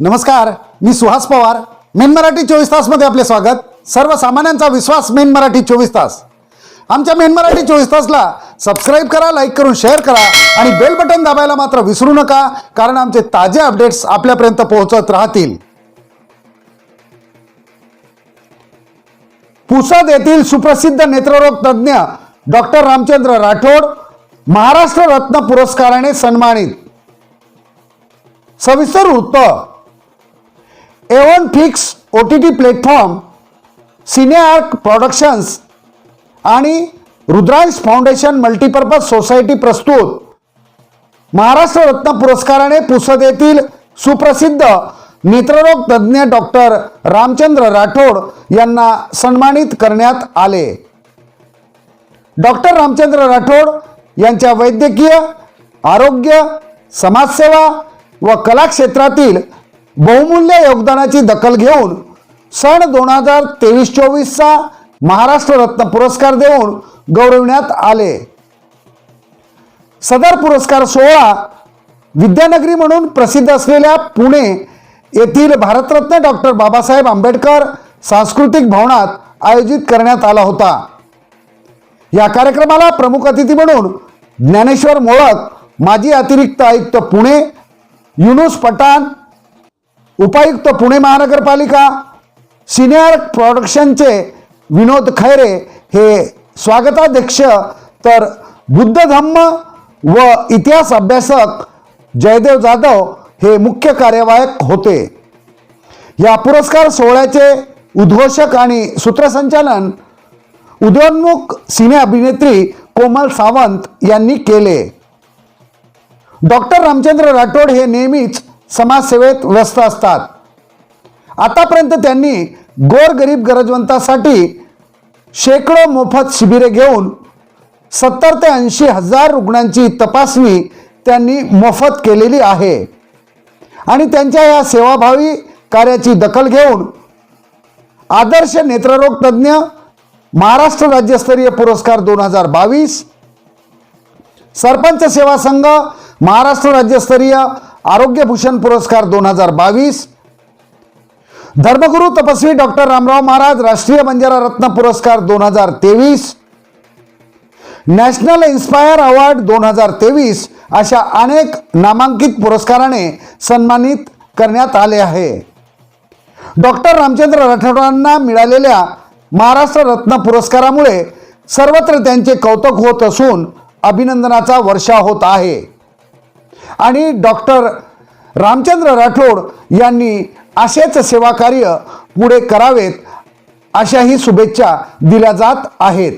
नमस्कार मी सुहास पवार. मेन मराठी चोवीस तासमध्ये आपले स्वागत. सर्वसामान्यांचा विश्वास मेन मराठी चोवीस तास. आमच्या मेन मराठी चोवीस तासला सबस्क्राईब करा लाईक करून शेअर करा आणि बेल बटन दाबायला मात्र विसरू नका कारण आमचे ताजे अपडेट्स आपल्यापर्यंत पोहोचत राहतील. पुसद येथील सुप्रसिद्ध नेत्ररोग तज्ज्ञ डॉक्टर रामचंद्र राठोड महाराष्ट्र रत्न पुरस्काराने सन्मानित. सविस्तर वृत्त A1 fix O T T platform सिनेआर्क productions आणि रुद्रांश फाउंडेशन मल्टीपर्पज सोसायटी प्रस्तुत. महाराष्ट्र रत्न पुरस्काराने पुसद येथील सुप्रसिद्ध नेत्ररोग तज्ज्ञ डॉक्टर रामचंद्र राठोड यांना सन्मानित करण्यात आले. डॉक्टर रामचंद्र राठोड यांच्या वैद्यकीय आरोग्य समाजसेवा व कला क्षेत्रातील बहुमूल्य योगदानाची दखल घेऊन सन दोन हजार तेवीस चोवीसचा महाराष्ट्र रत्न पुरस्कार देऊन गौरविण्यात आले. सदर पुरस्कार सोहळा विद्यानगरी म्हणून प्रसिद्ध असलेल्या पुणे येथील भारतरत्न डॉक्टर बाबासाहेब आंबेडकर सांस्कृतिक भवनात आयोजित करण्यात आला होता. या कार्यक्रमाला प्रमुख अतिथी म्हणून ज्ञानेश्वर मोळक माजी अतिरिक्त आयुक्त पुणे युनुस पठाण उपायुक्त पुणे महानगरपालिका सिनियर प्रॉडक्शनचे विनोद खैरे हे स्वागताध्यक्ष तर बुद्ध धम्म व इतिहास अभ्यासक जयदेव जाधव हे मुख्य कार्यवाहक होते. या पुरस्कार सोहळ्याचे उद्घोषक आणि सूत्रसंचालन उदयोन्मुख सिने अभिनेत्री कोमल सावंत यांनी केले. डॉक्टर रामचंद्र राठोड हे नेहमीच समाजसेवेत व्यस्त असतात. आतापर्यंत त्यांनी गोरगरीब गरजवंतासाठी शेकडो मोफत शिबिरे घेऊन सत्तर ते ऐंशी हजार रुग्णांची तपासणी त्यांनी मोफत केलेली आहे. आणि त्यांच्या या सेवाभावी कार्याची दखल घेऊन आदर्श नेत्ररोग तज्ज्ञ महाराष्ट्र राज्यस्तरीय पुरस्कार दोन हजार बावीस सरपंच सेवा संघ महाराष्ट्र राज्यस्तरीय आरोग्यभूषण पुरस्कार दोन हजार बावीस. धर्मगुरू तपस्वी डॉक्टर रामराव महाराज राष्ट्रीय बंजारा रत्न पुरस्कार दोन हजार तेवीस. नॅशनल इन्स्पायर अवॉर्ड दोन हजार तेवीस अशा अनेक नामांकित पुरस्काराने सन्मानित करण्यात आले आहे. डॉक्टर रामचंद्र राठोडांना मिळालेल्या महाराष्ट्र रत्न पुरस्कारामुळे सर्वत्र त्यांचे कौतुक होत असून अभिनंदनाचा वर्षा होत आहे. आणि डॉक्टर रामचंद्र राठोड यांनी असेच सेवाकार्य पुढे करावेत अशाही शुभेच्छा दिल्या जात आहेत.